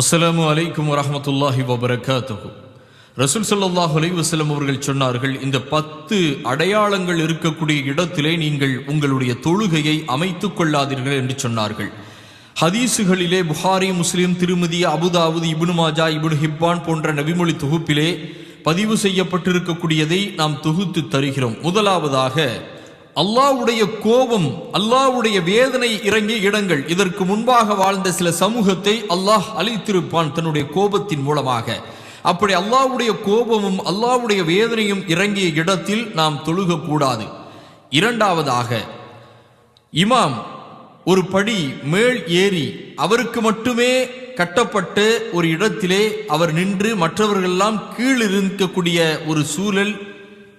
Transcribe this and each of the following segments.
அஸ்லாம் அலைக்கும் வரமத்துல்லாஹி வபரகாத்தகு ரசூல் சல்லாஹ் அலைவசலம் அவர்கள் சொன்னார்கள் இந்த பத்து அடையாளங்கள் இருக்கக்கூடிய இடத்திலே நீங்கள் உங்களுடைய தொழுகையை அமைத்துக் கொள்ளாதீர்கள் என்று சொன்னார்கள். ஹதீஸுகளிலே புகாரி முஸ்லிம் திருமதி அபுதாவுது இபுனு மாஜா இபுனு ஹிப்பான் போன்ற நபிமொழி தொகுப்பிலே பதிவு செய்யப்பட்டிருக்கக்கூடியதை நாம் தொகுத்து தருகிறோம். முதலாவதாக அல்லாவுடைய கோபம் அல்லாஹ்வுடைய வேதனை இறங்கிய இடங்கள். இதற்கு முன்பாக வாழ்ந்த சில சமூகத்தை அல்லாஹ் அழித்திருப்பான் தன்னுடைய கோபத்தின் மூலமாக. அப்படி அல்லாவுடைய கோபமும் அல்லாவுடைய வேதனையும் இறங்கிய இடத்தில் நாம் தொழுகக்கூடாது. இரண்டாவதாக இமாம் ஒரு படி மேல் ஏறி அவருக்கு மட்டுமே கட்டப்பட்ட ஒரு இடத்திலே அவர் நின்று மற்றவர்களெல்லாம் கீழ் இருக்கக்கூடிய ஒரு சூழல்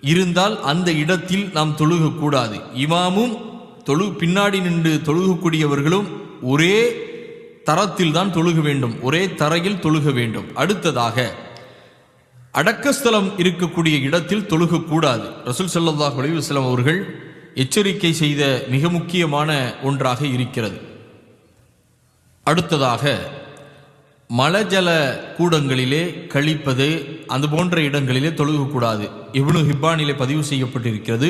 இருந்தால் அந்த இடத்தில் நாம் தொழுகக்கூடாது. இமாமும் தொழு பின்னாடி நின்று தொழுகக்கூடியவர்களும் ஒரே தரத்தில் தான் தொழுக வேண்டும். ஒரே தரையில் தொழுக வேண்டும். அடுத்ததாக அடக்கஸ்தலம் இருக்கக்கூடிய இடத்தில் தொழுகக்கூடாது. ரசூல் சல்லாஹ் அலைஹி அவர்கள் எச்சரிக்கை செய்த மிக முக்கியமான ஒன்றாக இருக்கிறது. அடுத்ததாக மலஜல கூடங்களிலே கழிப்பது அது போன்ற இடங்களிலே தொழுகக்கூடாது. இப்னு ஹிப்பானிலே பதிவு செய்யப்பட்டிருக்கிறது.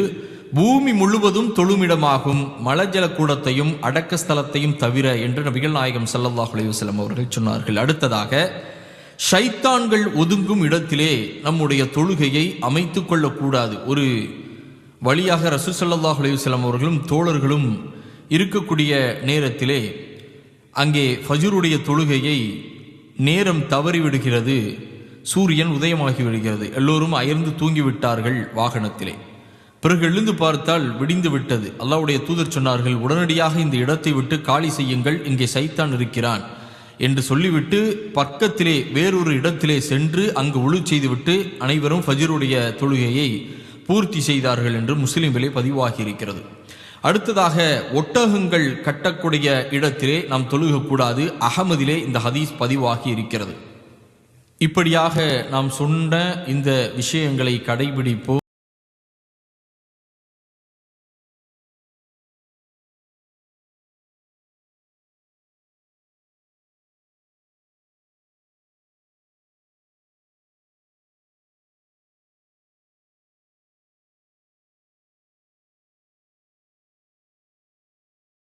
பூமி முழுவதும் தொழுமிடமாகும் மலஜல கூடத்தையும் அடக்கஸ்தலத்தையும் தவிர என்று நபிகள் நாயகம் ஸல்லல்லாஹு அலைஹி அவர்கள் சொன்னார்கள். அடுத்ததாக ஷைத்தான்கள் ஒதுங்கும் இடத்திலே நம்முடைய தொழுகையை அமைத்து கொள்ளக்கூடாது. ஒரு வழியாக ரசூ சல்லாஹ் அலைஹி அவர்களும் தோழர்களும் இருக்கக்கூடிய நேரத்திலே அங்கே ஃபஜூருடைய தொழுகையை நேரம் தவறிவிடுகிறது. சூரியன் உதயமாகி விடுகிறது. எல்லோரும் அயர்ந்து தூங்கிவிட்டார்கள் வாகனத்திலே. பிறகு எழுந்து பார்த்தால் விடிந்து விட்டது. அல்லாவுடைய தூதர் சொன்னார்கள் உடனடியாக இந்த இடத்தை விட்டு காலி செய்யுங்கள். இங்கே சைத்தான் இருக்கிறான். என்று சொல்லிவிட்டு பக்கத்திலே வேறொரு இடத்திலே சென்று அங்கு ஒழு செய்துவிட்டு அனைவரும் ஃபஜ்ருடைய தொழுகையை பூர்த்தி செய்தார்கள் என்று முஸ்லிம்களே பதிவாகி இருக்கிறது அடுத்ததாக ஒட்டகங்கள் கட்டக்கூடிய இடத்திலே நாம் தொழுகக்கூடாது. அகமதிலே இந்த ஹதீஸ் பதிவாகி இருக்கிறது. இப்படியாக நாம் சொன்ன இந்த விஷயங்களை கடைபிடிப்போம்.